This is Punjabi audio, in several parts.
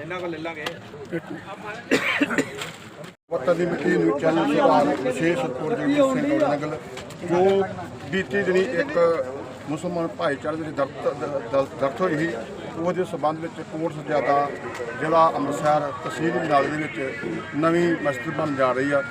ਇਹਨਾਂ ਕੋਲ ਲੈ ਲਾਂਗੇ ਵਤਨ ਦੀ ਮਿੱਟੀ ਨੂੰ ਚੈਨਲ ਸੁਧਾਰ ਵਿਸ਼ੇਸ਼ ਰਿਪੋਰਟ ਦੇ ਸਿੰਘ ਨਗਲ ਜੋ ਬੀਤੀ ਦਿਨੀ ਇੱਕ ਮੁਸਲਮਾਨ ਭਾਈਚਾਰੇ ਦੇ ਦਰਦ ਦਰਦ ਹੋਈ ਸੀ, ਉਹਦੇ ਸਬੰਧ ਵਿੱਚ ਕੋਟ ਸਜਾਦਾ ਜ਼ਿਲ੍ਹਾ ਅੰਮ੍ਰਿਤਸਰ ਤਹਿਸੀਲ ਜਨਾਲੇ ਦੇ ਵਿੱਚ ਨਵੀਂ ਮਸਜਿਦ ਬਣ ਜਾ ਰਹੀ ਆ।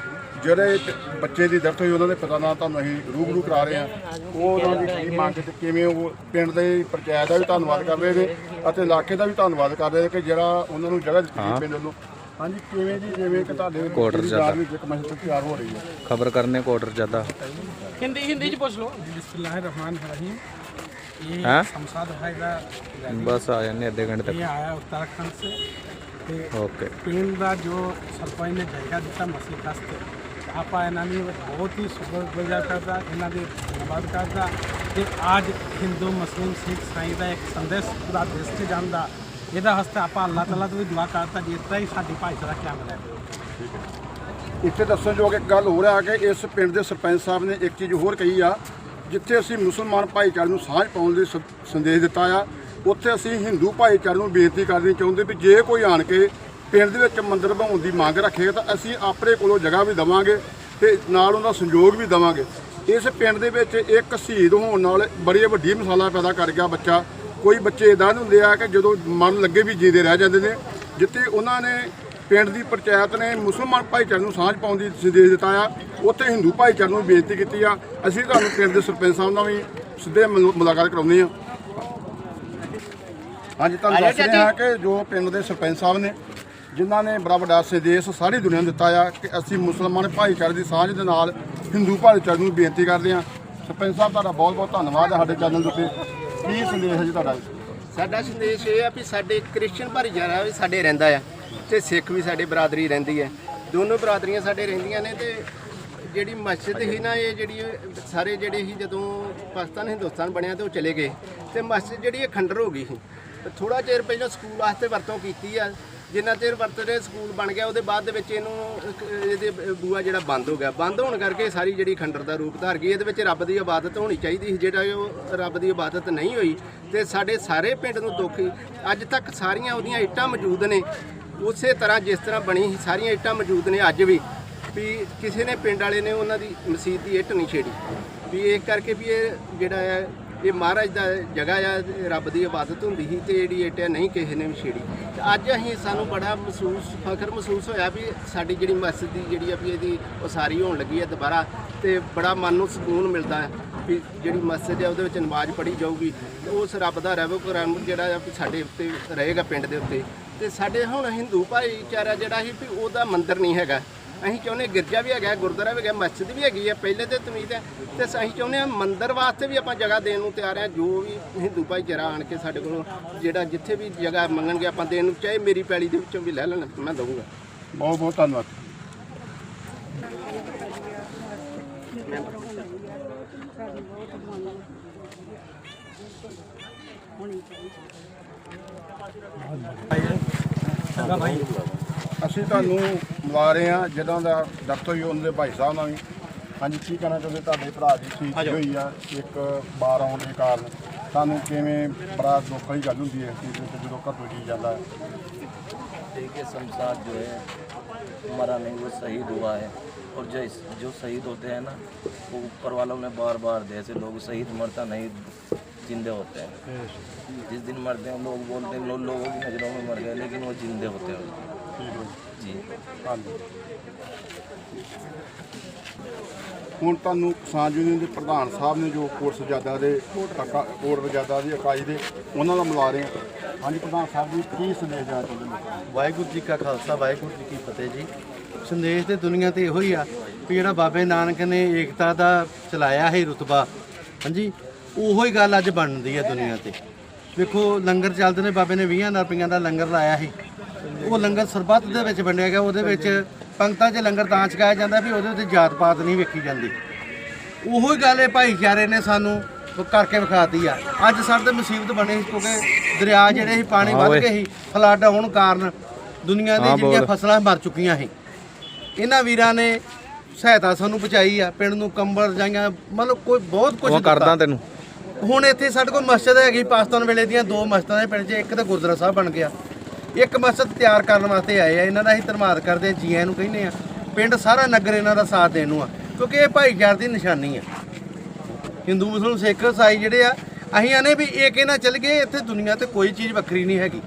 ਜਿਹੜੇ ਬੱਚੇ ਦੀ ਡੈਥ ਹੋਈ ਉਹਨਾਂ ਦੇ ਪਿਤਾ ਨਾਲ ਤੁਹਾਨੂੰ ਅਸੀਂ ਰੂਬਰੂ ਕਰਾ ਰਹੇ ਹਾਂ। ਉਹ ਉਹਨਾਂ ਦੀ ਕੀ ਮੰਗ ਤੇ ਕਿਵੇਂ ਉਹ ਪਿੰਡ ਦੇ ਪੰਚਾਇਤ ਦਾ ਵੀ ਧੰਨਵਾਦ ਕਰ ਰਹੇ ਨੇ ਅਤੇ ਇਲਾਕੇ ਦਾ ਵੀ ਧੰਨਵਾਦ ਕਰ ਰਹੇ ਨੇ ਕਿ ਜਿਹੜਾ ਉਹਨਾਂ ਨੂੰ ਜਗ੍ਹਾ ਦਿੱਤੀ ਗਈ ਪਿੰਡ ਵੱਲੋਂ। ਹਾਂਜੀ ਕਿਵੇਂ ਜੀ ਜਿਵੇਂ ਕਿ ਤੁਹਾਡੇ ਕੋਟਰ ਜ਼ਿਆਦਾ। ਇੱਕ ਮਸਜਿਦ ਤਿਆਰ ਹੋ ਰਹੀ ਹੈ। ਖਬਰ ਕਰਨੇ ਕੋਟਰ ਜ਼ਿਆਦਾ। ਹਿੰਦੀ ਹਿੰਦੀ ਚ ਪੁੱਛ ਲਓ। ਬਿਸਮਿਲ੍ਲਾਹਿਰ ਰਹਿਮਾਨ ਰਹੀਮ। ਇਹ ਸੰਸਾਦ ਭਾਈ ਦਾ ਬਸ ਆ ਜਾਂਦੇ ਅੱਧੇ ਘੰਟੇ ਤੱਕ। ਇਹ ਆਇਆ ਉੱਤਰਾਖੰਡ ਸੇ ਤੇ ਪਿੰਡ ਦਾ ਜੋ ਸਰਪੰਚ ਨੇ ਜਗ੍ਹਾ ਦਿੱਤਾ ਮਸਜਿਦ ਵਾਸਤੇ ਆਪਾਂ ਇਹਨਾਂ ਦੀ ਬਹੁਤ ਹੀ ਸ਼ੁਕਰਗੁਜ਼ਾਰ ਕਰਦਾ, ਇਹਨਾਂ ਦੇ ਧੰਨਵਾਦ ਕਰਦਾ ਤੇ ਅੱਜ ਹਿੰਦੂ, ਮੁਸਲਿਮ, ਸਿੱਖ ਸਾਈ ਦਾ ਇੱਕ ਸੰਦੇਸ਼ ਪੂਰਾ ਦੇਸ਼ 'ਚ ਜਾਂਦਾ ਇਹਦਾ ਵਾਸਤੇ ਆਪਾਂ ਅੱਲਾਹ ਤਾਲਾ ਤੋਂ ਵੀ ਦੁਆ ਕਰਦਾ ਜਿਸ ਤਰ੍ਹਾਂ ਹੀ ਸਾਡੀ ਭਾਈਚਾਰਾ ਕਾਇਮ ਰਹੇ। ਇੱਥੇ ਦੱਸਣਯੋਗ ਇੱਕ ਗੱਲ ਹੋ ਰਿਹਾ ਕਿ, ਇਸ ਪਿੰਡ ਦੇ ਸਰਪੰਚ ਸਾਹਿਬ ਨੇ ਇੱਕ ਚੀਜ਼ ਹੋਰ ਕਹੀ ਆ, ਜਿੱਥੇ ਅਸੀਂ ਮੁਸਲਮਾਨ ਭਾਈਚਾਰੇ ਨੂੰ ਸਾਂਝ ਪਾਉਣ ਲਈ ਸੰਦੇਸ਼ ਦਿੱਤਾ ਆ, ਉੱਥੇ ਅਸੀਂ ਹਿੰਦੂ ਭਾਈਚਾਰੇ ਨੂੰ ਬੇਨਤੀ ਕਰਨੀ ਚਾਹੁੰਦੇ ਵੀ ਜੇ ਕੋਈ ਆਣ ਕੇ ਪਿੰਡ ਦੇ ਵਿੱਚ ਮੰਦਿਰ ਬਣਾਉਣ ਦੀ ਮੰਗ ਰੱਖੇਗਾ ਤਾਂ ਅਸੀਂ ਆਪਣੇ ਕੋਲੋਂ ਜਗ੍ਹਾ ਵੀ ਦੇਵਾਂਗੇ ਤੇ ਨਾਲ ਉਹਦਾ ਸੰਯੋਗ ਵੀ ਦੇਵਾਂਗੇ। ਇਸ ਪਿੰਡ ਦੇ ਵਿੱਚ ਇੱਕ ਸ਼ਹੀਦ ਹੋਣ ਨਾਲ ਬੜੀ ਵੱਡੀ ਮਿਸਾਲਾਂ ਪੈਦਾ ਕਰ ਗਿਆ ਬੱਚਾ। ਕੋਈ ਬੱਚੇ ਇਦਾਂ ਦੇ ਹੁੰਦੇ ਆ ਕਿ ਜਦੋਂ ਮਨ ਲੱਗੇ ਵੀ ਜੀਂਦੇ ਰਹਿ ਜਾਂਦੇ ਨੇ ਜਿੱਥੇ ਉਹਨਾਂ ਨੇ ਪਿੰਡ ਦੀ ਪੰਚਾਇਤ ਨੇ ਮੁਸਲਮਾਨ ਭਾਈਚਾਰੇ ਨੂੰ ਸਾਂਝ ਪਾਉਣ ਦੀ ਸੰਦੇਸ਼ ਦਿੱਤਾ ਆ ਉੱਥੇ ਹਿੰਦੂ ਭਾਈਚਾਰੇ ਨੂੰ ਬੇਨਤੀ ਕੀਤੀ ਆ। ਅਸੀਂ ਤੁਹਾਨੂੰ ਪਿੰਡ ਦੇ ਸਰਪੰਚ ਸਾਹਿਬ ਨਾਲ ਵੀ ਸਿੱਧੇ ਮੁਲ- ਮੁਲਾਕਾਤ ਕਰਾਉਂਦੇ ਆ। ਹਾਂਜੀ ਤੁਹਾਨੂੰ ਦੱਸ ਰਹੇ ਕਿ ਜੋ ਪਿੰਡ ਦੇ ਸਰਪੰਚ ਸਾਹਿਬ ਨੇ ਜਿਨ੍ਹਾਂ ਨੇ ਬੜਾ ਵੱਡਾ ਸੰਦੇਸ਼ ਸਾਰੀ ਦੁਨੀਆ ਨੂੰ ਦਿੱਤਾ ਆ ਕਿ ਅਸੀਂ ਮੁਸਲਮਾਨ ਭਾਈਚਾਰੇ ਦੀ ਸਾਂਝ ਦੇ ਨਾਲ ਹਿੰਦੂ ਭਾਈਚਾਰੇ ਨੂੰ ਬੇਨਤੀ ਕਰਦੇ ਹਾਂ। ਸਰਪੰਚ ਸਾਹਿਬ, ਤੁਹਾਡਾ ਬਹੁਤ ਬਹੁਤ ਧੰਨਵਾਦ ਹੈ ਸਾਡੇ ਚੈਨਲ ਦੇ ਉੱਤੇ। ਕੀ ਸੰਦੇਸ਼ ਹੈ ਜੀ ਤੁਹਾਡਾ? ਸਾਡਾ ਸੰਦੇਸ਼ ਇਹ ਆ ਵੀ ਸਾਡੇ ਕ੍ਰਿਸਚੀਅਨ ਭਾਈਚਾਰਾ ਵੀ ਸਾਡੇ ਰਹਿੰਦਾ ਆ ਤੇ ਸਿੱਖ ਵੀ ਸਾਡੇ ਬਰਾਦਰੀ ਰਹਿੰਦੀ ਹੈ। ਦੋਨੋਂ ਬਰਾਦਰੀਆਂ ਸਾਡੇ ਰਹਿੰਦੀਆਂ ਨੇ ਤੇ ਜਿਹੜੀ ਮਸਜਿਦ ਸੀ ਨਾ, ਇਹ ਜਿਹੜੀ ਸਾਰੇ ਜਿਹੜੇ ਸੀ ਜਦੋਂ ਪਾਕਿਸਤਾਨ ਹਿੰਦੁਸਤਾਨ ਬਣਿਆ ਤੇ ਉਹ ਚਲੇ ਗਏ। ਤੇ ਮਸਜਿਦ ਜਿਹੜੀ ਇਹ ਖੰਡਰ ਹੋ ਗਈ ਸੀ। ਥੋੜਾ ਚਿਰ ਪਹਿਲਾਂ ਸਕੂਲ ਵਾਸਤੇ ਵਰਤੋਂ ਕੀਤੀ ਆ। ਜਿੰਨਾ ਚਿਰ ਵਰਤਦੇ ਸਕੂਲ ਬਣ ਗਿਆ, ਉਹਦੇ ਬਾਅਦ ਦੇ ਵਿੱਚ ਇਹਨੂੰ, ਇੱਕ, ਇਹਦੇ ਬੂਆ ਜਿਹੜਾ ਬੰਦ ਹੋ ਗਿਆ। ਬੰਦ ਹੋਣ ਕਰਕੇ ਸਾਰੀ ਜਿਹੜੀ ਖੰਡਰ ਦਾ ਰੂਪ ਧਾਰ ਗਈ, ਇਹਦੇ ਵਿੱਚ ਰੱਬ ਦੀ ਇਬਾਦਤ ਹੋਣੀ ਚਾਹੀਦੀ ਸੀ। ਜਿਹੜਾ ਉਹ ਰੱਬ ਦੀ ਇਬਾਦਤ ਨਹੀਂ ਹੋਈ ਤੇ ਸਾਡੇ ਸਾਰੇ ਪਿੰਡ ਨੂੰ ਦੁੱਖ ਅੱਜ ਤੱਕ ਸਾਰੀਆਂ ਉਹਦੀਆਂ ਇੱਟਾਂ ਮੌਜੂਦ ਨੇ। ਉਸੇ ਤਰ੍ਹਾਂ ਜਿਸ ਤਰ੍ਹਾਂ ਬਣੀ ਸੀ, ਸਾਰੀਆਂ ਇੱਟਾਂ ਮੌਜੂਦ ਨੇ ਅੱਜ ਵੀ। ਵੀ ਕਿਸੇ ਨੇ ਪਿੰਡ ਵਾਲੇ ਨੇ ਉਹਨਾਂ ਦੀ ਮਸਜਿਦ ਦੀ ਇੱਟ ਨਹੀਂ ਛੇੜੀ। ਵੀ ਇਹ ਕਰਕੇ ਵੀ ਇਹ ਜਿਹੜਾ ਹੈ ਇਹ ਮਹਾਰਾਜ ਦਾ ਜਗ੍ਹਾ ਆ, ਰੱਬ ਦੀ ਇਬਾਦਤ ਹੁੰਦੀ ਸੀ ਤੇ ਜਿਹੜੀ ਇੱਟ ਆ, ਨਹੀਂ ਕਿਸੇ ਨੇ ਵੀ ਛੇੜੀ। ਤੇ ਅੱਜ ਅਸੀਂ ਸਾਨੂੰ ਬੜਾ ਮਹਿਸੂਸ, ਫਖਰ ਮਹਿਸੂਸ ਹੋਇਆ ਵੀ ਸਾਡੀ ਜਿਹੜੀ ਮਸਜਿਦ ਦੀ ਜਿਹੜੀ ਆ ਵੀ ਇਹਦੀ ਉਸਾਰੀ ਹੋਣ ਲੱਗੀ ਹੈ ਦੁਬਾਰਾ ਤੇ ਬੜਾ ਮਨ ਨੂੰ ਸਕੂਨ ਮਿਲਦਾ ਹੈ ਵੀ ਜਿਹੜੀ ਮਸਜਿਦ ਹੈ ਉਹਦੇ ਵਿੱਚ ਨਮਾਜ਼ ਪੜ੍ਹੀ ਜਾਊਗੀ। ਤੇ ਉਸ ਰੱਬ ਦਾ ਰਹਿਬੋ ਕੁਰਾਨ ਜਿਹੜਾ ਆ ਵੀ ਸਾਡੇ ਉੱਤੇ ਰਹੇਗਾ ਪਿੰਡ ਦੇ ਉੱਤੇ। ਤੇ ਸਾਡੇ ਹੁਣ ਹਿੰਦੂ ਭਾਈਚਾਰਾ ਜਿਹੜਾ ਸੀ ਵੀ ਉਹਦਾ ਮੰਦਿਰ ਨਹੀਂ ਹੈਗਾ। ਅਸੀਂ ਚਾਹੁੰਦੇ ਗਿਰਜਾ ਵੀ ਹੈਗਾ ਗੁਰਦੁਆਰਾ ਵੀ ਹੈਗਾ ਮਸਜਿਦ ਵੀ ਹੈਗੀ ਹੈ ਪਹਿਲੇ ਤੇ ਤਮੀਦ ਹੈ। ਤੇ ਅਸੀਂ ਚਾਹੁੰਦੇ ਹਾਂ ਮੰਦਿਰ ਵਾਸਤੇ ਵੀ ਆਪਾਂ ਜਗ੍ਹਾ ਦੇਣ ਨੂੰ ਤਿਆਰ ਹਾਂ ਜੋ ਵੀ ਹਿੰਦੂ ਭਾਈਚਾਰਾ ਆਣ ਕੇ ਸਾਡੇ ਕੋਲੋਂ ਜਿਹੜਾ ਜਿੱਥੇ ਵੀ ਜਗ੍ਹਾ ਮੰਗਣਗੇ ਆਪਾਂ ਦੇਣ ਨੂੰ ਚਾਹੇ ਮੇਰੀ ਪੈਲੀ ਦੇ ਵਿੱਚੋਂ ਵੀ ਲੈ ਲੈਣ ਮੈਂ ਦਊਂਗਾ। ਬਹੁਤ ਬਹੁਤ ਧੰਨਵਾਦ। ਅਸੀਂ ਤੁਹਾਨੂੰ ਮਿਲਾ ਰਹੇ ਹਾਂ ਜਦੋਂ ਦਾ ਦਰਦ ਹੋਈ ਉਹਨਾਂ ਦੇ ਭਾਈ ਸਾਹਿਬ ਨਾਲ ਵੀ ਹਾਂਜੀ ਕੀ ਕਹਿਣਾ ਚਾਹੁੰਦੇ ਤੁਹਾਡੇ ਭਰਾ ਦੀ ਸ਼ਹੀਦੀ ਹੋਈ ਆ ਇੱਕ ਬਾਰ ਆਉਣ ਦੇ ਕਾਰਨ ਸਾਨੂੰ ਕਿਵੇਂ ਬੜਾ ਦੁੱਖ ਵਾਲੀ ਗੱਲ ਹੁੰਦੀ ਹੈ ਕਿ ਜਦੋਂ ਘਰ ਤੋਂ ਜੀ ਜਾਂਦਾ ਹੈ देखिए शमशाद जो है मरा नहीं वो शहीद हुआ है और जो जो शहीद होते हैं ना वो ऊपर वालों ने बार बार दे ऐसे लोग शहीद मरता नहीं जिंदे होते हैं जिस दिन मरते हैं लोग बोलते हैं लोग लोगों की नज़रों में मर गए लेकिन वो जिंदे होते हैं ਹੁਣ ਤੁਹਾਨੂੰ ਕਿਸਾਨ ਯੂਨੀਅਨ ਦੇ ਪ੍ਰਧਾਨ ਸਾਹਿਬ ਨੇ ਜੋ ਕੋਰਸ ਜਾਦਾ ਦੇ ਕੋਰਸ ਜਾਦਾ ਦੀ ਇਕਾਈ ਦੇ ਉਹਨਾਂ ਦਾ ਮਿਲਾ ਰਹੇ ਹਾਂ। ਹਾਂਜੀ ਪ੍ਰਧਾਨ ਸਾਹਿਬ ਜੀ ਕੀ ਸੰਦੇਸ਼ ਦੇਣਾ ਚਾਹੁੰਦੇ ਨੇ? ਵਾਹਿਗੁਰੂ ਜੀ ਕਾ ਖਾਲਸਾ ਵਾਹਿਗੁਰੂ ਜੀ ਕੀ ਫਤਿਹ ਜੀ। ਸੰਦੇਸ਼ ਤੇ ਦੁਨੀਆ ਤੇ ਇਹੋ ਹੀ ਆ ਵੀ ਜਿਹੜਾ ਬਾਬੇ ਨਾਨਕ ਨੇ ਏਕਤਾ ਦਾ ਚਲਾਇਆ ਹੈ ਰਤਬਾ ਹਾਂਜੀ ਉਹੋ ਹੀ ਗੱਲ ਅੱਜ ਬਣਦੀ ਹੈ ਦੁਨੀਆ ਤੇ। ਵੇਖੋ ਲੰਗਰ ਚੱਲਦੇ ਨੇ ਬਾਬੇ ਨੇ 20 ਰੁਪਈਆ ਦਾ ਲੰਗਰ ਲਾਇਆ ਸੀ। ਉਹ ਲੰਗਰ ਸਰਬੱਤ ਦੇ ਵਿੱਚ ਵੰਡਿਆ ਗਿਆ ਉਹਦੇ ਵਿੱਚ ਪੰਕਤਾਂ 'ਚ ਲੰਗਰ ਤਾਂ ਛਕਾਇਆ ਜਾਂਦਾ ਵੀ ਉਹਦੇ ਉੱਤੇ ਜਾਤ ਪਾਤ ਨਹੀਂ ਵੇਖੀ ਜਾਂਦੀ। ਉਹੋ ਹੀ ਗੱਲ ਇਹ ਭਾਈਚਾਰੇ ਨੇ ਸਾਨੂੰ ਕਰਕੇ ਵਿਖਾਤੀ ਆ। ਅੱਜ ਸਾਡੇ ਮੁਸੀਬਤ ਬਣੀ ਸੀ ਕਿਉਂਕਿ ਦਰਿਆ ਜਿਹੜੇ ਸੀ ਪਾਣੀ ਵੱਧ ਗਏ ਸੀ ਫਲੱਡ ਆਉਣ ਕਾਰਨ ਦੁਨੀਆ ਦੀਆਂ ਜਿਹੜੀਆਂ ਫਸਲਾਂ ਮਰ ਚੁੱਕੀਆਂ ਸੀ। ਇਹਨਾਂ ਵੀਰਾਂ ਨੇ ਸਹਾਇਤਾ ਸਾਨੂੰ ਪਹੁੰਚਾਈ ਆ ਪਿੰਡ ਨੂੰ ਕੰਬਲ ਰਜਾਈਆਂ ਮਤਲਬ ਕੋਈ ਬਹੁਤ ਕੁਝ ਕਰਦਾ ਤੈਨੂੰ। ਹੁਣ ਇੱਥੇ ਸਾਡੇ ਕੋਲ ਮਸਜਿਦ ਹੈਗੀ ਪਾਕਿਸਤਾਨ ਵੇਲੇ ਦੀਆਂ ਦੋ ਮਸਜਿਦਾਂ ਨੇ ਪਿੰਡ 'ਚ ਇੱਕ ਤਾਂ ਗੁਰਦੁਆਰਾ ਸਾਹਿਬ ਬਣ ਗਿਆ। ਇੱਕ ਮਸਜਿਦ ਤਿਆਰ ਕਰਨ ਵਾਸਤੇ ਆਏ ਆ, ਇਹਨਾਂ ਦਾ ਅਸੀਂ ਧੰਨਵਾਦ ਕਰਦੇ ਹਾਂ, ਜੀਆਂ ਨੂੰ ਕਹਿੰਦੇ ਆ ਪਿੰਡ ਸਾਰਾ ਨਗਰ ਇਹਨਾਂ ਦਾ ਸਾਥ ਦੇਣ ਨੂੰ ਆ, ਕਿਉਂਕਿ ਇਹ ਭਾਈਚਾਰੇ ਦੀ ਨਿਸ਼ਾਨੀ ਆ। ਹਿੰਦੂ, ਮੁਸਲਮਾਨ, ਸਿੱਖ ਈਸਾਈ ਜਿਹੜੇ ਆ, ਅਸੀਂ ਆਨੇ ਵੀ ਇਹ ਕਹਿਣਾ ਚੱਲ ਗਏ, ਇੱਥੇ ਦੁਨੀਆ ਤੇ ਕੋਈ ਚੀਜ਼ ਵੱਖਰੀ ਨਹੀਂ ਹੈਗੀ।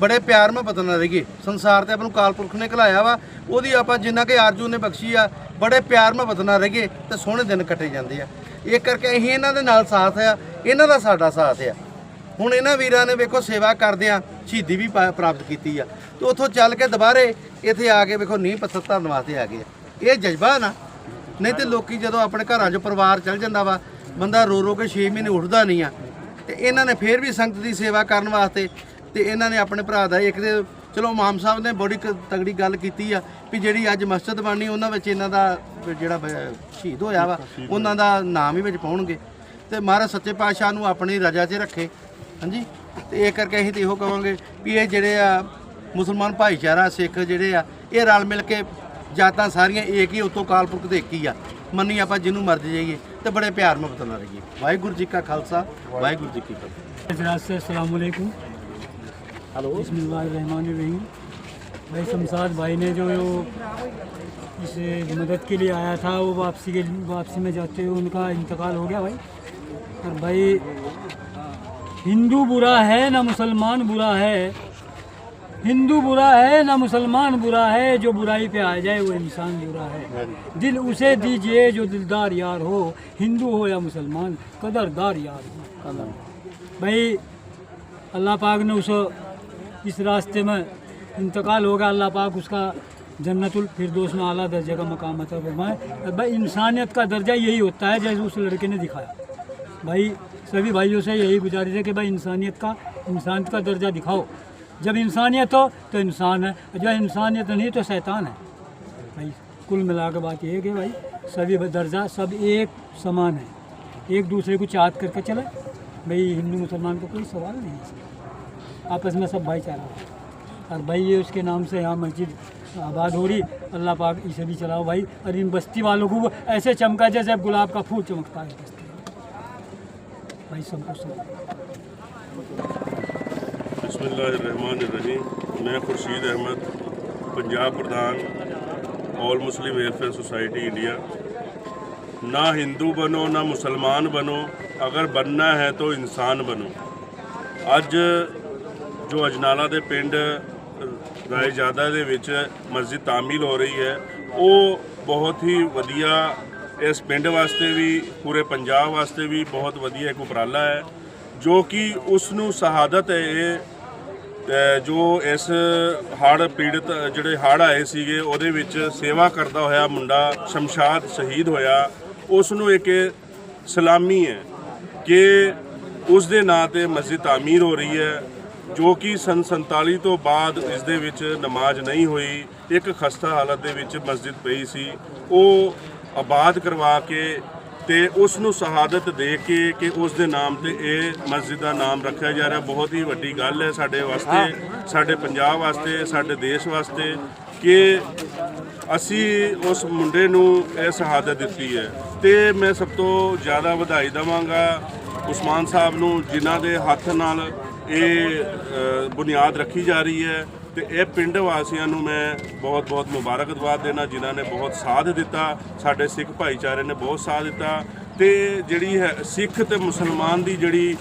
ਬੜੇ ਪਿਆਰ ਮੁਹੱਬਤ ਨਾਲ ਰਹੀਏ। ਸੰਸਾਰ ਤੇ ਆਪਾਂ ਨੂੰ ਕਾਲ ਪੁਰਖ ਨੇ ਘਲਾਇਆ ਵਾ, ਉਹਦੀ ਆਪਾਂ ਜਿੰਨਾ ਕਿ ਆਰਜੂ ਨੇ ਬਖਸ਼ੀ ਆ, ਬੜੇ ਪਿਆਰ ਮੁਹੱਬਤ ਨਾਲ ਰਹੀਏ ਤੇ ਸੋਹਣੇ ਦਿਨ ਕੱਟੇ ਜਾਂਦੇ ਆ। ਇਹ ਕਰਕੇ ਅਸੀਂ ਇਹਨਾਂ ਦੇ ਨਾਲ ਸਾਥ ਆ, ਇਹਨਾਂ ਦਾ ਸਾਡਾ ਸਾਥ ਆ। ਹੁਣ ਇਹਨਾਂ ਵੀਰਾਂ ਨੇ ਵੇਖੋ ਸੇਵਾ ਕਰਦਿਆਂ ਸ਼ਹੀਦੀ ਵੀ ਪਾ- ਪ੍ਰਾਪਤ ਕੀਤੀ ਆ। ਤੇ ਉੱਥੋਂ ਚੱਲ ਕੇ ਦੁਬਾਰੇ ਇੱਥੇ ਆ ਕੇ ਵੇਖੋ ਨੀਂਹ ਪੱਥਰ ਧਰਨ ਵਾਸਤੇ ਆ ਗਏ ਆ। ਇਹ ਜਜ਼ਬਾ ਨਾ ਨਹੀਂ ਤੇ ਲੋਕੀ ਜਦੋਂ ਆਪਣੇ ਘਰਾਂ 'ਚ ਪਰਿਵਾਰ ਚੱਲ ਜਾਂਦਾ ਵਾ ਬੰਦਾ ਰੋ ਰੋ ਕੇ 6 ਮਹੀਨੇ ਉੱਠਦਾ ਨਹੀਂ ਆ। ਤੇ ਇਹਨਾਂ ਨੇ ਫੇਰ ਵੀ ਸੰਗਤ ਦੀ ਸੇਵਾ ਕਰਨ ਵਾਸਤੇ ਤੇ ਇਹਨਾਂ ਨੇ ਆਪਣੇ ਭਰਾ ਦਾ ਇੱਕ ਦੇ ਚਲੋ ਮਾਮ ਸਾਹਿਬ ਨੇ ਬੜੀ ਕ- ਤਗੜੀ ਗੱਲ ਕੀਤੀ ਆ ਵੀ ਜਿਹੜੀ ਅੱਜ ਮਸਜਿਦ ਬਣਨੀ ਉਹਨਾਂ ਵਿੱਚ ਇਹਨਾਂ ਦਾ ਜਿਹੜਾ ਬ- ਸ਼ਹੀਦ ਹੋਇਆ ਵਾ ਉਹਨਾਂ ਦਾ ਨਾਮ ਹੀ ਵਿੱਚ ਪਾਉਣਗੇ। ਤੇ ਮਹਾਰਾਜ ਸੱਚੇ ਪਾਤਸ਼ਾਹ ਨੂੰ ਆਪਣੀ ਰਜਾ 'ਚ ਰੱਖੇ। ਹਾਂਜੀ ਤੇ ਇਹ ਕਰਕੇ ਅਸੀਂ ਤੇ ਇਹੋ ਕਹਾਂਗੇ ਵੀ ਇਹ ਜਿਹੜੇ ਆ ਮੁਸਲਮਾਨ ਭਾਈਚਾਰਾ ਸਿੱਖ ਜਿਹੜੇ ਆ ਇਹ ਰਲ ਮਿਲ ਕੇ ਜਾਤਾਂ ਸਾਰੀਆਂ ਏਕ ਹੀ ਉਤੋਂ ਕਾਲਪੁਰਖ ਦੇ ਇੱਕ ਹੀ ਆ ਮੰਨੀ ਆਪਾਂ ਜਿਹਨੂੰ ਮਰਜ਼ੀ ਜਾਈਏ ਤੇ ਬੜੇ ਪਿਆਰ ਮੁਹੱਬਤ ਨਾਲ ਰਹੀਏ ਵਾਹਿਗੁਰੂ ਜੀ ਕਾ ਖਾਲਸਾ ਵਾਹਿਗੁਰੂ ਜੀ ਕੀ ਫਤਿਹ हजरात से अस्सलाम हेलो बिस्मिल्लाहिर्रहमानिर्रहीम भाई शमशाद भाई ने जो इस मदद के लिए आया था वो वापसी के वापसी में जाते हुए उनका इंतकाल हो गया भाई और भाई हिंदू बुरा है, ना मुसलमान बुरा है। हिंदू बुरा है, ना मुसलमान बुरा है, जो बुराई पे आ जाए वो इंसान बुरा है। दिल उसे दीजिए जो दिलदार यार हो, हिंदू हो या मुसलमान, कदरदार यार हो। भाई, अल्लाह पाक ने उस, इस रास्ते में इंतकाल हो गया अल्लाह पाक उसका जन्नतुल फिरदौस में आला दर्जे का मकाम फरमाए। भाई, इंसानियत का दर्जा यही होता है, जैसे उस लड़के ने दिखाया। भाई सभी भाइयों से यही गुजारिश है कि भाई इंसानियत का, इंसान का दर्जा दिखाओ। जब इंसानियत हो तो इंसान है। जब इंसानियत नहीं तो शैतान है। भाई, कुल मिला के बात ये है कि भाई, सभी दर्जा, सब एक समान है। एक दूसरे को चाहत करके चले। भाई, हिंदू, मुसलमान का कोई सवाल नहीं है। आपस में सब भाईचारा और भाई, ये उसके नाम से यहाँ मस्जिद आबाद हो रही। अल्लाह पाक इसे भी चलाओ भाई। और इन बस्ती वालों को ऐसे चमका जैसे गुलाब का फूल चमकता है। भाई सबको सब ਬਿਸਮਿਲ੍ਲਾਹਿਰਰਹਿਮਾਨਿਰਰਹੀਮ ਮੈਂ ਖੁਰਸ਼ੀਦ ਅਹਿਮਦ ਪੰਜਾਬ ਪ੍ਰਧਾਨ all Muslim welfare society India ਨਾ ਹਿੰਦੂ ਬਨੋ ਨਾ ਮੁਸਲਮਾਨ ਬਨੋ ਅਗਰ बनना ਹੈ ਤਾਂ ਇਨਸਾਨ ਬਨੋ ਅੱਜ ਜੋ ਅਜਨਾਲਾ ਦੇ ਪਿੰਡ ਰਾਏਜਾਦਾ ਦੇ ਵਿੱਚ ਮਸਜਿਦ ਤਾਮੀਲ ਹੋ ਰਹੀ ਹੈ ਉਹ ਬਹੁਤ ਹੀ ਵਧੀਆ ਇਸ ਪਿੰਡ ਵਾਸਤੇ ਵੀ, ਪੂਰੇ ਪੰਜਾਬ ਵਾਸਤੇ ਵੀ ਬਹੁਤ ਵਧੀਆ ਇੱਕ ਉਪਰਾਲਾ ਹੈ, ਜੋ ਕਿ ਉਸ ਨੂੰ ਸ਼ਹਾਦਤ ਹੈ ਇਹ ਜੋ ਇਸ ਹੜ੍ਹ ਪੀੜਤ ਜਿਹੜੇ ਹੜ੍ਹ ਆਏ ਸੀਗੇ, ਉਹਦੇ ਵਿੱਚ ਸੇਵਾ ਕਰਦਾ ਹੋਇਆ ਮੁੰਡਾ ਸ਼ਮਸ਼ਾਦ ਸ਼ਹੀਦ ਹੋਇਆ ਉਸ ਨੂੰ ਇੱਕ ਸਲਾਮੀ ਹੈ ਕਿ ਉਸ ਦੇ ਨਾਂ ਤੇ ਮਸਜਿਦ ਤਾਮੀਰ ਹੋ ਰਹੀ ਹੈ, ਜੋ ਕਿ ਸਨ 47 ਤੋਂ ਬਾਅਦ ਇਸ ਦੇ ਵਿੱਚ ਨਮਾਜ਼ ਨਹੀਂ ਹੋਈ, ਇੱਕ ਖਸਤਾ ਹਾਲਤ ਦੇ ਵਿੱਚ ਮਸਜਿਦ ਪਈ ਸੀ, ਉਹ ਆਬਾਦ ਕਰਵਾ ਕੇ ਤੇ ਉਸ ਨੂੰ ਸ਼ਹਾਦਤ ਦੇ ਕੇ ਕਿ ਉਸ ਦੇ ਨਾਮ ਤੇ ਇਹ ਮਸਜਿਦ ਦਾ ਨਾਮ ਰੱਖਿਆ ਜਾ ਰਿਹਾ। ਬਹੁਤ ਹੀ ਵੱਡੀ ਗੱਲ ਹੈ ਸਾਡੇ ਵਾਸਤੇ, ਸਾਡੇ ਪੰਜਾਬ ਵਾਸਤੇ, ਸਾਡੇ ਦੇਸ਼ ਵਾਸਤੇ ਕਿ ਅਸੀਂ ਉਸ ਮੁੰਡੇ ਨੂੰ ਇਹ ਸ਼ਹਾਦਤ ਦਿੱਤੀ ਹੈ। ਤੇ ਮੈਂ ਸਭ ਤੋਂ ਜ਼ਿਆਦਾ ਵਧਾਈ ਦਵਾਂਗਾ ਉਸਮਾਨ ਸਾਹਿਬ ਨੂੰ, ਜਿਨ੍ਹਾਂ ਦੇ ਹੱਥ ਨਾਲ ਇਹ ਬੁਨਿਆਦ ਰੱਖੀ ਜਾ ਰਹੀ ਹੈ। ਤੇ ਇਹ ਪਿੰਡ ਵਾਸੀਆਂ ਨੂੰ ਮੈਂ ਬਹੁਤ ਬਹੁਤ ਮੁਬਾਰਕਬਾਦ ਦੇਣਾ, ਜਿਨ੍ਹਾਂ ਨੇ ਬਹੁਤ ਸਾਥ ਦਿੱਤਾ, ਸਾਡੇ ਸਿੱਖ ਭਾਈਚਾਰੇ ਨੇ ਬਹੁਤ ਸਾਥ ਦਿੱਤਾ ਤੇ ਜਿਹੜੀ ਹੈ ਸਿੱਖ ਤੇ ਮੁਸਲਮਾਨ ਦੀ ਜਿਹੜੀ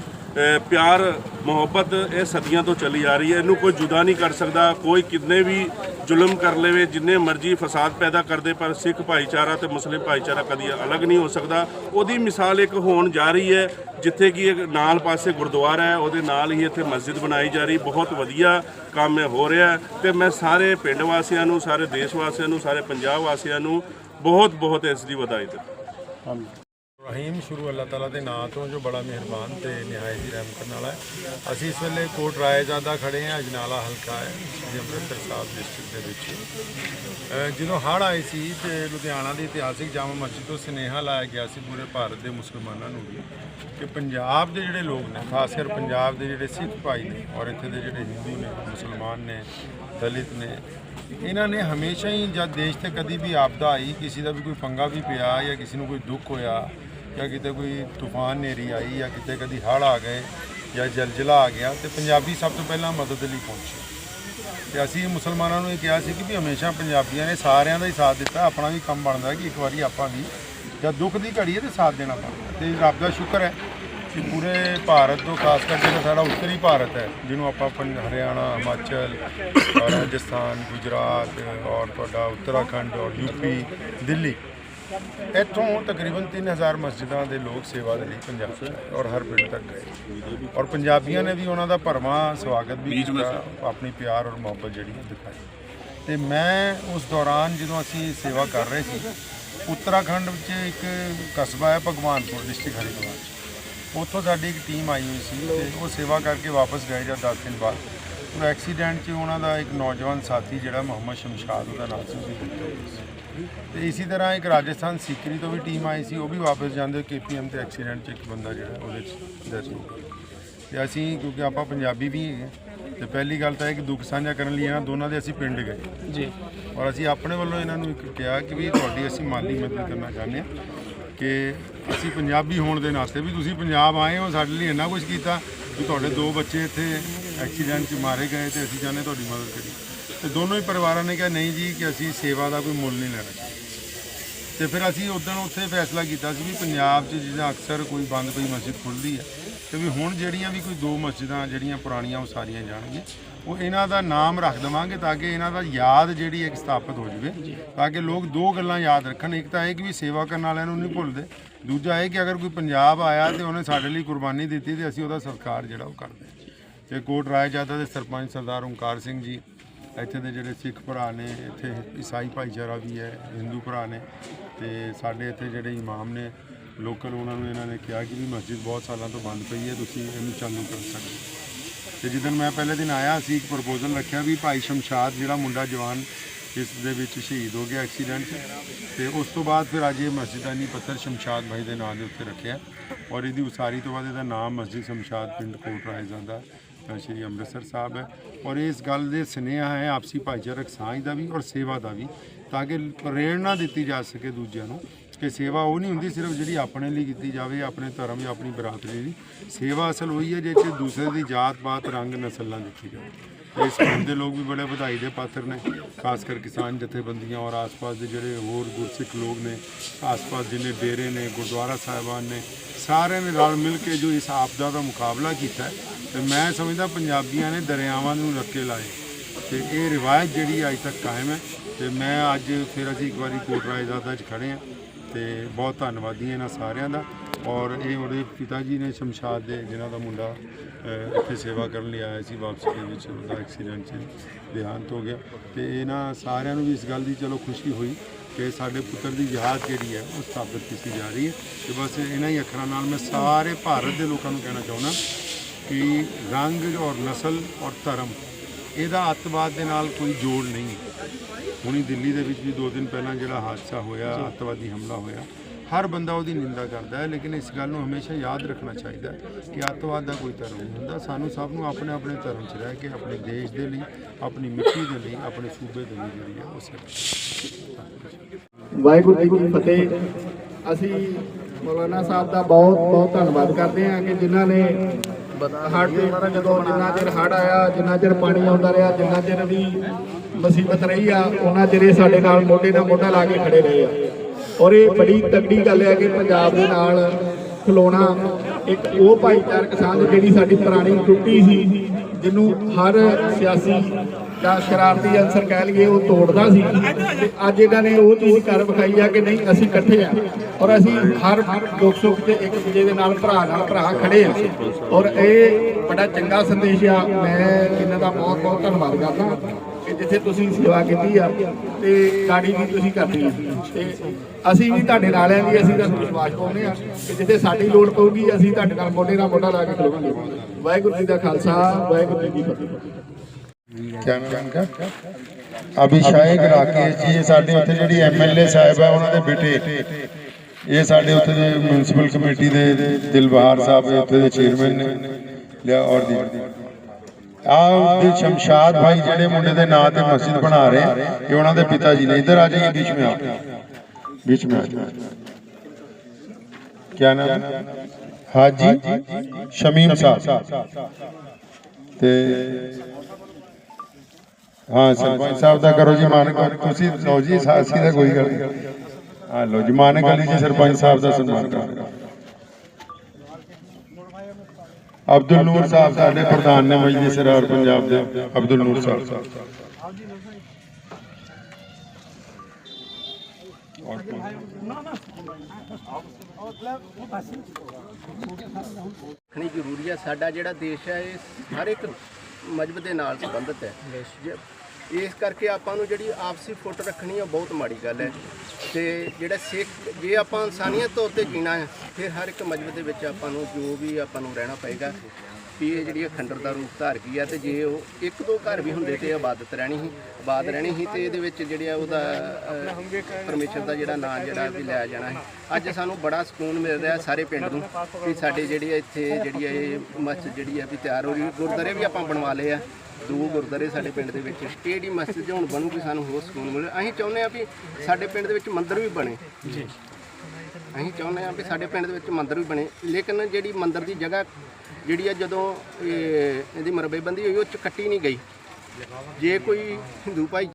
ਪਿਆਰ, ਮੁਹੱਬਤ ਇਹ ਸਦੀਆਂ ਤੋਂ ਚੱਲੀ ਆ ਰਹੀ ਹੈ। ਇਹਨੂੰ ਕੋਈ ਜੁਦਾ ਨਹੀਂ ਕਰ ਸਕਦਾ। ਕੋਈ ਕਿੰਨੇ ਵੀ ਜ਼ੁਲਮ ਕਰ ਲਵੇ, ਜਿੰਨੇ ਮਰਜ਼ੀ ਫਸਾਦ ਪੈਦਾ ਕਰਦੇ ਪਰ ਸਿੱਖ ਭਾਈਚਾਰਾ ਤੇ ਮੁਸਲਿਮ ਭਾਈਚਾਰਾ ਕਦੀ ਅਲੱਗ ਨਹੀਂ ਹੋ ਸਕਦਾ। ਉਹਦੀ ਮਿਸਾਲ ਇੱਕ ਹੋਣ ਜਾ ਰਹੀ ਹੈ, ਜਿੱਥੇ ਕਿ ਨਾਲ ਪਾਸੇ ਗੁਰਦੁਆਰਾ ਹੈ, ਉਹਦੇ ਨਾਲ ਹੀ ਇੱਥੇ ਮਸਜਿਦ ਬਣਾਈ ਜਾ ਰਹੀ। ਬਹੁਤ ਵਧੀਆ ਕੰਮ ਹੋ ਰਿਹਾ ਹੈ। ਤੇ ਮੈਂ ਸਾਰੇ ਪਿੰਡ ਵਾਸੀਆਂ ਨੂੰ, ਸਾਰੇ ਦੇਸ਼ ਵਾਸੀਆਂ ਨੂੰ, ਸਾਰੇ ਪੰਜਾਬ ਵਾਸੀਆਂ ਨੂੰ ਬਹੁਤ ਬਹੁਤ ਇਸ ਦੀ ਵਧਾਈ ਦਿੰਦਾ ਰਹੀਮ ਸ਼ੁਰੂ ਅੱਲਾਹ ਤਾਲਾ ਦੇ ਨਾਂ ਤੋਂ ਜੋ ਬੜਾ ਮਿਹਰਬਾਨ ਤੇ ਨਿਹਾਇਤ ਹੀ ਰਹਿਮ ਕਰਨ ਵਾਲਾ ਹੈ। ਅਸੀਂ ਇਸ ਵੇਲੇ ਕੋਟ ਰਾਏਜ਼ਾਦਾ ਖੜੇ ਹਾਂ, ਅਜਨਾਲਾ ਹਲਕਾ ਹੈ, ਜੀ ਅੰਮ੍ਰਿਤਸਰ ਸਾਹਿਬ ਡਿਸਟ੍ਰਿਕਟ ਦੇ ਵਿੱਚ। ਜਦੋਂ ਹੜ੍ਹ ਆਏ ਸੀ ਤੇ ਲੁਧਿਆਣਾ ਦੀ ਇਤਿਹਾਸਿਕ ਜਾਮਾ ਮਸਜਿਦ ਤੋਂ ਸੁਨੇਹਾ ਲਾਇਆ ਗਿਆ ਸੀ ਪੂਰੇ ਭਾਰਤ ਦੇ ਮੁਸਲਮਾਨਾਂ ਨੂੰ ਵੀ ਕਿ ਪੰਜਾਬ ਦੇ ਜਿਹੜੇ ਲੋਕ ਨੇ, ਖਾਸ ਕਰ ਪੰਜਾਬ ਦੇ ਜਿਹੜੇ ਸਿੱਖ ਭਾਈ ਨੇ ਔਰ ਇੱਥੇ ਦੇ ਜਿਹੜੇ ਹਿੰਦੂ ਨੇ, ਮੁਸਲਮਾਨ ਨੇ, ਦਲਿਤ ਨੇ, ਇਹਨਾਂ ਨੇ ਹਮੇਸ਼ਾ ਹੀ ਜਦ ਦੇਸ਼ ਤੇ ਕਦੀ ਵੀ ਆਪਦਾ ਆਈ, ਕਿਸੇ ਦਾ ਵੀ ਕੋਈ ਪੰਗਾ ਵੀ ਪਿਆ ਜਾਂ ਕਿਸੇ ਨੂੰ ਕੋਈ ਦੁੱਖ ਹੋਇਆ ਜਾਂ ਕਿਤੇ ਕੋਈ ਤੂਫਾਨ ਨੇਰੀ ਆਈ ਜਾਂ ਕਿਤੇ ਕਦੀ ਹੜ੍ਹ ਆ ਗਏ ਜਾਂ ਜਲਜਲਾ ਆ ਗਿਆ ਤੇ ਪੰਜਾਬੀ ਸਭ ਤੋਂ ਪਹਿਲਾਂ ਮਦਦ ਲਈ ਪਹੁੰਚੇ। ਤੇ ਅਸੀਂ ਮੁਸਲਮਾਨਾਂ ਨੂੰ ਇਹ ਕਿਹਾ ਸੀ ਕਿ ਵੀ ਹਮੇਸ਼ਾ ਪੰਜਾਬੀਆਂ ਨੇ ਸਾਰਿਆਂ ਦਾ ਹੀ ਸਾਥ ਦਿੱਤਾ, ਆਪਣਾ ਵੀ ਕੰਮ ਬਣਦਾ ਕਿ ਇੱਕ ਵਾਰੀ ਆਪਾਂ ਵੀ ਜਦ ਦੁੱਖ ਦੀ ਘੜੀ ਹੈ ਤੇ ਸਾਥ ਦੇਣਾ ਪੈਂਦਾ ਤੇ ਰੱਬ ਦਾ ਸ਼ੁਕਰ ਹੈ ਕਿ ਪੂਰੇ ਭਾਰਤ ਤੋਂ ਖਾਸ ਕਰਕੇ ਜਿਹੜਾ ਸਾਡਾ ਉੱਤਰੀ ਭਾਰਤ ਹੈ, ਜਿਹਨੂੰ ਆਪਾਂ ਪੰ- ਹਰਿਆਣਾ, ਹਿਮਾਚਲ, ਰਾਜਸਥਾਨ, ਗੁਜਰਾਤ ਔਰ ਤੁਹਾਡਾ ਉੱਤਰਾਖੰਡ ਔਰ ਯੂਪੀ ਦਿੱਲੀ ਇੱਥੋਂ ਤਕਰੀਬਨ 3000 ਮਸਜਿਦਾਂ ਦੇ ਲੋਕ ਸੇਵਾ ਦੇ ਲਈ ਪੰਜਾਬ 'ਚ ਆਏ ਔਰ ਹਰ ਪਿੰਡ ਤੱਕ ਗਏ। ਔਰ ਪੰਜਾਬੀਆਂ ਨੇ ਵੀ ਉਹਨਾਂ ਦਾ ਭਰਵਾਂ ਸਵਾਗਤ ਵੀ ਕੀਤਾ ਆਪਣੀ ਪਿਆਰ ਔਰ ਮੁਹੱਬਤ ਜਿਹੜੀ ਹੈ ਦਿਖਾਈ। ਤੇ ਮੈਂ ਉਸ ਦੌਰਾਨ ਜਦੋਂ ਅਸੀਂ ਸੇਵਾ ਕਰ ਰਹੇ ਸੀ ਉੱਤਰਾਖੰਡ ਵਿੱਚ ਇੱਕ ਕਸਬਾ ਹੈ ਭਗਵਾਨਪੁਰ ਡਿਸਟ੍ਰਿਕਟ ਹਰਿਦੁਆਰ। ਉੱਥੋਂ ਸਾਡੀ ਇੱਕ ਟੀਮ ਆਈ ਹੋਈ ਸੀ ਤੇ ਉਹ ਸੇਵਾ ਕਰਕੇ ਵਾਪਸ ਗਏ ਜਦ 10 ਦਿਨ ਬਾਅਦ। ਉਹ ਐਕਸੀਡੈਂਟ 'ਚ ਉਹਨਾਂ ਦਾ ਇੱਕ ਨੌਜਵਾਨ ਸਾਥੀ ਜਿਹੜਾ ਮੁਹੰਮਦ ਸ਼ਮਸ਼ਾਦ ਉਹਦਾ ਨਾਮ ਸੀ। ਤੇ ਇਸੇ ਤਰ੍ਹਾਂ ਇੱਕ ਰਾਜਸਥਾਨ ਸੀਕਰੀ ਤੋਂ ਵੀ ਟੀਮ ਆਈ ਸੀ ਉਹ ਵੀ ਵਾਪਸ ਜਾਂਦੇ ਕੇਪੀਐਮ ਤੇ ਐਕਸੀਡੈਂਟ 'ਚ ਇੱਕ ਬੰਦਾ ਜਿਹੜਾ ਉਹਦੇ 'ਚ ਡੈਥ ਹੋ ਗਈ ਤੇ ਅਸੀਂ ਕਿਉਂਕਿ ਆਪਾਂ ਪੰਜਾਬੀ ਵੀ ਹੈਗੇ ਤੇ ਪਹਿਲੀ ਗੱਲ ਤਾਂ ਇਹ ਕਿ ਦੁੱਖ ਸਾਂਝਾ ਕਰਨ ਲਈ ਇਹਨਾਂ ਦੋਨਾਂ ਦੇ ਅਸੀਂ ਪਿੰਡ ਗਏ। ਜੀ। ਔਰ ਅਸੀਂ ਆਪਣੇ ਵੱਲੋਂ ਇਹਨਾਂ ਨੂੰ ਇੱਕ ਕਿਹਾ ਕਿ ਵੀ ਤੁਹਾਡੀ ਅਸੀਂ ਮਾਲੀ ਮਦਦ ਕਰਨਾ ਚਾਹੁੰਦੇ ਹਾਂ ਕਿ ਅਸੀਂ ਪੰਜਾਬੀ ਹੋਣ ਦੇ ਨਾਤੇ ਵੀ ਤੁਸੀਂ ਪੰਜਾਬ ਆਏ ਹੋ ਸਾਡੇ ਲਈ ਇੰਨਾ ਕੁਝ ਕੀਤਾ ਕਿ ਤੁਹਾਡੇ ਦੋ ਬੱਚੇ ਇੱਥੇ ਐਕਸੀਡੈਂਟ 'ਚ ਮਾਰੇ ਗਏ ਤੇ ਅਸੀਂ ਚਾਹੁੰਦੇ ਤੁਹਾਡੀ ਮਦਦ ਕਰੀਏ। ਤੇ ਦੋਨੋਂ ਹੀ ਪਰਿਵਾਰਾਂ ਨੇ ਕਿਹਾ ਨਹੀਂ ਜੀ ਕਿ ਅਸੀਂ ਸੇਵਾ ਦਾ ਕੋਈ ਮੁੱਲ ਨਹੀਂ ਲੈਣਾ। ਤੇ ਫਿਰ ਅਸੀਂ ਉਦੋਂ ਉੱਥੇ ਫੈਸਲਾ ਕੀਤਾ ਸੀ ਵੀ ਪੰਜਾਬ 'ਚ ਜਿੱਦਾਂ ਅਕਸਰ ਕੋਈ ਬੰਦ ਪਈ ਮਸਜਿਦ ਖੁੱਲਦੀ ਹੈ ਤੇ ਵੀ ਹੁਣ ਜਿਹੜੀਆਂ ਵੀ ਕੋਈ ਦੋ ਮਸਜਿਦਾਂ ਜਿਹੜੀਆਂ ਪੁਰਾਣੀਆਂ ਉਹ ਸਾਰੀਆਂ ਜਾਣਗੀਆਂ। ਉਹ ਇਹਨਾਂ ਦਾ ਨਾਮ ਰੱਖ ਦੇਵਾਂਗੇ ਤਾਂ ਕਿ ਇਹਨਾਂ ਦਾ ਯਾਦ ਜਿਹੜੀ ਇੱਕ ਸਥਾਪਿਤ ਹੋ ਜਾਵੇ ਤਾਂ ਕਿ ਲੋਕ ਦੋ ਗੱਲਾਂ ਯਾਦ ਰੱਖਣ ਇੱਕ ਤਾਂ ਇਹ ਕਿ ਵੀ ਸੇਵਾ ਕਰਨ ਵਾਲਿਆਂ ਨੂੰ ਨਹੀਂ ਭੁੱਲਦੇ ਦੂਜਾ ਇਹ ਕਿ ਅਗਰ ਕੋਈ ਪੰਜਾਬ ਆਇਆ ਤੇ ਉਹਨੇ ਸਾਡੇ ਲਈ ਕੁਰਬਾਨੀ ਦਿੱਤੀ ਤੇ ਅਸੀਂ ਉਹਦਾ ਸਤਿਕਾਰ ਜਿਹੜਾ ਉਹ ਕਰਦੇ ਹਾਂ। ਤੇ ਕੋਟ ਰਾਏਜਾਦਾ ਦੇ ਸਰਪੰਚ ਸਰਦਾਰ ਓਮਕਾਰ ਸਿੰਘ ਜੀ ਇੱਥੇ ਦੇ ਜਿਹੜੇ ਸਿੱਖ ਭਰਾ ਨੇ, ਇੱਥੇ ਈਸਾਈ ਭਾਈਚਾਰਾ ਵੀ ਹੈ, ਹਿੰਦੂ ਭਰਾ ਨੇ ਤੇ ਸਾਡੇ ਇੱਥੇ ਜਿਹੜੇ ਇਮਾਮ ਨੇ, ਲੋਕਲ ਉਹਨਾਂ ਨੂੰ ਇਹਨਾਂ ਨੇ ਕਿਹਾ ਕਿ ਵੀ ਮਸਜਿਦ ਬਹੁਤ ਸਾਲਾਂ ਤੋਂ ਬੰਦ ਪਈ ਹੈ, ਤੁਸੀਂ ਇਹਨੂੰ ਚਾਲੂ ਕਰ ਸਕਦੇ ਹੋ। ਤੇ ਜਿੱਦਣ ਮੈਂ ਪਹਿਲੇ ਦਿਨ ਆਇਆ ਸੀ ਇੱਕ ਪ੍ਰਪੋਜ਼ਲ ਰੱਖਿਆ ਵੀ ਭਾਈ ਸ਼ਮਸ਼ਾਦ, ਜਿਹੜਾ ਮੁੰਡਾ ਜਵਾਨ ਇਸ ਦੇ ਵਿੱਚ ਸ਼ਹੀਦ ਹੋ ਗਿਆ ਐਕਸੀਡੈਂਟ 'ਚ, ਤੇ ਉਸ ਤੋਂ ਬਾਅਦ ਫਿਰ ਅੱਜ ਇਹ ਮਸਜਿਦ ਦਾ ਪੱਥਰ ਸ਼ਮਸ਼ਾਦ ਭਾਈ ਦੇ ਨਾਂ ਦੇ ਉੱਤੇ ਰੱਖਿਆ ਔਰ ਇਹਦੀ ਉਸਾਰੀ ਤੋਂ ਬਾਅਦ ਇਹਦਾ ਨਾਮ ਮਸਜਿਦ ਸ਼ਮਸ਼ਾਦ ਪਿੰਡ ਕੋਟ ਰਾਏ ਰਾਏਜ਼ਾਦਾ ਤਾਂ ਸ਼੍ਰੀ ਅੰਮ੍ਰਿਤਸਰ ਸਾਹਿਬ ਹੈ ਔਰ ਇਸ ਗੱਲ ਦੇ ਸੁਨੇਹਾ ਹੈ ਆਪਸੀ ਭਾਈਚਾਰਕ ਸਾਂਝ ਦਾ ਵੀ ਔਰ ਸੇਵਾ ਦਾ ਵੀ ਤਾਂ ਕਿ ਪ੍ਰੇਰਣਾ ਦਿੱਤੀ ਜਾ ਸਕੇ ਦੂਜਿਆਂ ਨੂੰ ਕਿ ਸੇਵਾ ਉਹ ਨਹੀਂ ਹੁੰਦੀ ਸਿਰਫ ਜਿਹੜੀ ਆਪਣੇ ਲਈ ਕੀਤੀ ਜਾਵੇ ਆਪਣੇ ਧਰਮ ਜਾਂ ਆਪਣੀ ਬਰਾਦਰੀ ਲਈ ਸੇਵਾ ਅਸਲ ਹੋਈ ਹੈ ਜੇ ਕਿ ਦੂਸਰੇ ਦੀ ਜਾਤ ਪਾਤ ਰੰਗ ਨਸਲ ਨਾਲ ਦੇਖੀ ਜਾਵੇ। ਇਸ ਕੰਮ ਦੇ ਲੋਕ ਵੀ ਬੜੇ ਵਧਾਈ ਦੇ ਪਾਤਰ ਨੇ ਖਾਸ ਕਰ ਕਿਸਾਨ ਜਥੇਬੰਦੀਆਂ ਔਰ ਆਸ-ਪਾਸ ਦੇ ਜਿਹੜੇ ਹੋਰ ਗੁਰਸਿੱਖ ਲੋਕ ਨੇ ਆਸ-ਪਾਸ ਜਿੰਨੇ ਡੇਰੇ ਨੇ ਗੁਰਦੁਆਰਾ ਸਾਹਿਬਾਨ ਨੇ ਸਾਰਿਆਂ ਨੇ ਰਲ ਮਿਲ ਕੇ ਜੋ ਇਸ ਆਪਦਾ ਦਾ ਮੁਕਾਬਲਾ ਕੀਤਾ ਹੈ, ਤੇ ਮੈਂ ਸਮਝਦਾ ਪੰਜਾਬੀਆਂ ਨੇ ਦਰਿਆਵਾਂ ਨੂੰ ਰੱਕੇ ਲਾਏ। ਤੇ ਇਹ ਰਿਵਾਇਤ ਜਿਹੜੀ ਅੱਜ ਤੱਕ ਕਾਇਮ ਹੈ ਤੇ ਮੈਂ ਅੱਜ ਫਿਰ ਅਸੀਂ ਇੱਕ ਵਾਰੀ ਕੋਟ ਰਾਏਜ਼ਾਦਾ 'ਚ ਖੜੇ ਹਾਂ। ਤੇ ਬਹੁਤ ਧੰਨਵਾਦੀ ਹਾਂ ਇਹਨਾਂ ਸਾਰਿਆਂ ਦਾ। ਔਰ ਇਹ ਉਹਦੇ ਪਿਤਾ ਜੀ ਨੇ ਸ਼ਮਸ਼ਾਦ ਦੇ ਜਿਨ੍ਹਾਂ ਦਾ ਮੁੰਡਾ ਅਹ, ਇੱਥੇ ਸੇਵਾ ਕਰਨ ਲਈ ਆਇਆ ਸੀ ਵਾਪਸੀ ਦੇ ਵਿੱਚ ਉਹਦਾ ਐਕਸੀਡੈਂਟ 'ਚ ਦੇਹਾਂਤ ਹੋ ਗਿਆ। ਤੇ ਇਹਨਾਂ ਸਾਰਿਆਂ ਨੂੰ ਵੀ ਇਸ ਗੱਲ ਦੀ ਚਲੋ ਖੁਸ਼ੀ ਹੋਈ ਕਿ ਸਾਡੇ ਪੁੱਤਰ ਦੀ ਯਾਦ ਜਿਹੜੀ ਹੈ ਉਹ ਸਥਾਪਿਤ ਕੀਤੀ ਜਾ ਰਹੀ ਹੈ। ਤੇ ਬਸ ਇਹਨਾਂ ਹੀ ਅੱਖਰਾਂ ਨਾਲ ਮੈਂ ਸਾਰੇ ਭਾਰਤ ਦੇ ਲੋਕਾਂ ਨੂੰ ਕਹਿਣਾ ਚਾਹੁੰਦਾ ਕਿ ਰੰਗ ਔਰ ਨਸਲ ਔਰ ਧਰਮ ਇਹਦਾ ਅੱਤਵਾਦ ਦੇ ਨਾਲ ਕੋਈ ਜੋੜ ਨਹੀਂ ਹੈ। ਹੁਣੀ ਦਿੱਲੀ ਦੇ ਵਿੱਚ ਵੀ ਦੋ ਦਿਨ ਪਹਿਲਾਂ ਜਿਹੜਾ ਹਾਦਸਾ ਹੋਇਆ ਅੱਤਵਾਦੀ ਹਮਲਾ ਹੋਇਆ ਹਰ ਬੰਦਾ ਉਹਦੀ ਨਿੰਦਾ ਕਰਦਾ ਹੈ ਲੇਕਿਨ ਇਸ ਗੱਲ ਨੂੰ ਹਮੇਸ਼ਾ ਯਾਦ ਰੱਖਣਾ ਚਾਹੀਦਾ ਕਿ ਅੱਤਵਾਦ ਦਾ ਕੋਈ ਧਰਮ ਨਹੀਂ ਹੁੰਦਾ। ਸਾਨੂੰ ਸਭ ਨੂੰ ਆਪਣੇ ਆਪਣੇ ਧਰਮ 'ਚ ਰਹਿ ਕੇ ਆਪਣੇ ਦੇਸ਼ ਦੇ ਲਈ ਆਪਣੀ ਮਿੱਟੀ ਦੇ ਲਈ ਆਪਣੇ ਸੂਬੇ ਦੇ ਲਈ ਜਿਹੜੀ ਹੈ ਉਹ ਵਾਹਿਗੁਰੂ ਜੀ ਕੀ ਫਤਿਹ। ਅਸੀਂ ਮੌਲਾਨਾ ਸਾਹਿਬ ਦਾ ਬਹੁਤ ਬਹੁਤ ਧੰਨਵਾਦ ਕਰਦੇ ਹਾਂ ਕਿ ਜਿਨ੍ਹਾਂ ਨੇ ਹੜ੍ਹ ਦੇ ਜਦੋਂ ਜਿੰਨਾ ਚਿਰ ਹੜ੍ਹ ਆਇਆ, ਜਿੰਨਾ ਚਿਰ ਪਾਣੀ ਆਉਂਦਾ ਰਿਹਾ, ਜਿੰਨਾ ਚਿਰ ਵੀ ਮੁਸੀਬਤ ਰਹੀ ਆ, ਉਹਨਾਂ ਚਿਰ ਇਹ ਸਾਡੇ ਨਾਲ ਮੋਢੇ ਨਾਲ ਮੋਢਾ ਲਾ ਕੇ ਖੜੇ ਰਹੇ ਆ। ਔਰ ਇਹ ਬੜੀ ਤਕੜੀ ਗੱਲ ਹੈ ਕਿ ਪੰਜਾਬ ਦੇ ਨਾਲ ਖਲੋਣਾ ਇੱਕ ਉਹ ਭਾਈਚਾਰਕ ਸਾਂਝ ਜਿਹੜੀ ਸਾਡੀ ਪੁਰਾਣੀ ਟੁੱਟੀ ਸੀ, ਜਿਹਨੂੰ ਹਰ ਸਿਆਸੀ ਜਾਂ ਸ਼ਰਾਰਤੀ ਅਨਸਰ ਕਹਿ ਲਈਏ, ਉਹ ਤੋੜਦਾ ਸੀ। ਤੇ ਅੱਜ ਇਹਨਾਂ ਨੇ ਉਹ ਚੀਜ਼ ਕਰ ਵਿਖਾਈ ਆ ਕਿ ਨਹੀਂ, ਅਸੀਂ ਇਕੱਠੇ ਆ। ਔਰ ਅਸੀਂ ਹਰ ਦੁੱਖ ਸੁੱਖ 'ਚ ਇੱਕ ਦੂਜੇ ਦੇ ਨਾਲ ਭਰਾ ਨਾਲ ਭਰਾ ਖੜੇ ਆ। ਔਰ ਇਹ ਬੜਾ ਚੰਗਾ ਸੰਦੇਸ਼ ਆ। ਮੈਂ ਇਹਨਾਂ ਦਾ ਬਹੁਤ ਬਹੁਤ ਧੰਨਵਾਦ ਕਰਦਾ ਕਿ ਜਿੱਥੇ ਤੁਸੀਂ ਸੇਵਾ ਕੀਤੀ ਆ ਤੇ ਗਾੜੀ ਵੀ ਤੁਸੀਂ ਕਰਨੀ ਆ। ਤੇ ਅਸੀਂ ਵੀ ਤੁਹਾਡੇ ਨਾਲ ਆਂ ਜੀ ਅਸੀਂ ਤੁਹਾਨੂੰ ਵਿਸ਼ਵਾਸ ਪਾਉਂਦੇ ਆ ਕਿ ਜਿੱਥੇ ਸਾਡੀ ਲੋੜ ਪਊਗੀ, ਅਸੀਂ ਤੁਹਾਡੇ ਨਾਲ ਮੋਢੇ ਨਾਲ ਮੋਢਾ ਲਾ ਕੇ ਖਲੋਵਾਂਗੇ। ਵਾਹਿਗੁਰੂ ਜੀ ਦਾ ਖਾਲਸਾ, ਵਾਹਿਗੁਰੂ ਜੀ ਕੀ ਫਤਿਹ। ਕਿਆ ਅਭਿਸ਼ੇਕ ਰਾਕੇਸ਼ ਜੀ, ਇਹ ਸਾਡੇ ਉੱਥੇ ਜਿਹੜੀ ਐਮਐਲਏ ਸਾਹਿਬ ਹੈ ਉਹਨਾਂ ਦੇ ਬੇਟੇ। ਇਹ ਸਾਡੇ ਉੱਥੇ ਦੇ ਮਿਊਨਿਸਪਲ ਕਮੇਟੀ ਦੇ ਦਿਲਬਹਾਰ ਸਾਹਿਬ ਉੱਥੇ ਦੇ ਚੇਅਰਮੈਨ ਨੇ ਲਿਆ ਔਰ ਦੀ। ਆਹ ਦੇ ਸ਼ਮਸ਼ਾਦ ਭਾਈ ਜਿਹੜੇ ਮੁੰਡੇ ਦੇ ਨਾਂ ਤੇ ਮਸਜਿਦ ਬਣਾ ਰਹੇ, ਇਹ ਉਹਨਾਂ ਦੇ ਪਿਤਾ ਜੀ ਨੇ। ਇੱਧਰ ਆ ਜਾਈਏ ਵਿੱਚ ਮੇ ਵਿੱਚ ਮੇ ਆ। ਕਿਆ ਨਾਮ ਹਾਜੀ ਸ਼ਮੀਮ ਸਾਹਿਬ। ਤੇ ਹਾਂ ਸਰਪੰਚ ਸਾਹਿਬ ਦਾ ਕਰੋ ਜੀ ਮਾਨਕ। ਤੁਸੀਂ ਲਓ ਜੀ ਸਾਸੀ ਦਾ ਕੋਈ ਗੱਲ ਨਹੀਂ। ਹਾਂ ਲਓ ਜੀ ਮਾਨਕ ਅਲੀ ਜੀ ਸਰਪੰਚ ਸਾਹਿਬ ਦਾ ਸਨਮਾਨ ਕਰੋ। ਅਬਦੁਲ ਨੂਰ ਸਾਹਿਬ ਸਾਡੇ ਪ੍ਰਧਾਨ ਨੇ ਮਜਲਿਸ ਸਰਾਰ ਪੰਜਾਬ ਦੇ ਅਬਦੁਲ ਨੂਰ ਸਾਹਿਬ। ਰੱਖਣੀ ਜ਼ਰੂਰੀ ਹੈ ਸਾਡਾ ਜਿਹੜਾ ਦੇਸ਼ ਹੈ ਇਹ ਹਰ ਇੱਕ ਮਜਬ ਦੇ ਨਾਲ ਸੰਬੰਧਿਤ ਹੈ। ਇਸ ਕਰਕੇ ਆਪਾਂ ਨੂੰ ਜਿਹੜੀ ਆਪਸੀ ਫੁੱਟ ਰੱਖਣੀ ਆ ਬਹੁਤ ਮਾੜੀ ਗੱਲ ਹੈ। ਤੇ ਜਿਹੜਾ ਸਿੱਖ ਜੇ ਆਪਾਂ ਇਨਸਾਨੀਅਤ ਤੌਰ ਤੇ ਜੀਣਾ ਹੈ ਫਿਰ ਹਰ ਇੱਕ ਮਜਬ ਦੇ ਵਿੱਚ ਆਪਾਂ ਨੂੰ ਜੋ ਵੀ ਆਪਾਂ ਨੂੰ ਰਹਿਣਾ ਪਏਗਾ ਵੀ ਇਹ ਜਿਹੜੀ ਖੰਡਰ ਦਾ ਰੂਪ ਧਾਰ ਗਈ ਹੈ ਤੇ ਜੇ ਉਹ ਇੱਕ ਦੋ ਘਰ ਵੀ ਹੁੰਦੇ ਤੇ ਆਬਾਦਤ ਰਹਿਣੀ ਸੀ ਆਬਾਦ ਰਹਿਣੀ ਸੀ ਤੇ ਇਹਦੇ ਵਿੱਚ ਜਿਹੜਾ ਉਹਦਾ ਅਹ, ਪਰਮੇਸ਼ਰ ਦਾ ਜਿਹੜਾ ਨਾਂ ਜਿਹੜਾ ਵੀ ਲਿਆ ਜਾਣਾ ਹੈ ਅੱਜ ਸਾਨੂੰ ਬੜਾ ਸਕੂਨ ਮਿਲ ਰਿਹਾ ਸਾਰੇ ਪਿੰਡ ਨੂੰ ਵੀ ਸਾਡੇ ਜਿਹੜੀ ਇੱਥੇ ਜਿਹੜੀ ਹੈ ਇਹ ਮਸਜਿਦ ਜਿਹੜੀ ਆ ਵੀ ਤਿਆਰ ਹੋ ਰਹੀ ਹੈ ਗੁਰਦਾਰੇ ਵੀ ਆਪਾਂ ਬਣਵਾ ਲਏ ਆ। ਦੋ ਗੁਰਦਾਰੇ ਸਾਡੇ ਪਿੰਡ ਦੇ ਵਿੱਚ ਜਿਹੜੀ ਮਸਜਿਦ ਹੁਣ ਬਣੂਗੀ ਸਾਨੂੰ ਹੋਰ ਸਕੂਨ ਮਿਲੇ। ਅਸੀਂ ਚਾਹੁੰਦੇ ਆ ਵੀ ਸਾਡੇ ਪਿੰਡ ਦੇ ਵਿੱਚ ਮੰਦਿਰ ਵੀ ਬਣੇ। ਜੀ। ਅਸੀਂ ਚਾਹੁੰਦੇ ਆ ਵੀ ਸਾਡੇ ਪਿੰਡ ਦੇ ਵਿੱਚ ਮੰਦਿਰ ਵੀ ਬਣੇ। ਲੇਕਿਨ ਜਿਹੜੀ ਮੰਦਿਰ ਦੀ ਜਗ੍ਹਾ ਜਿਹੜੀ ਆ ਜਦੋਂ ਇਹ ਇਹਦੀ ਮਰਬੇਬੰਦੀ ਹੋਈ ਉਹ ਚ ਕੱਟੀ ਨਹੀਂ ਗਈ। ਜੇ ਕੋਈ ਹਿੰਦੂ ਭਾਈ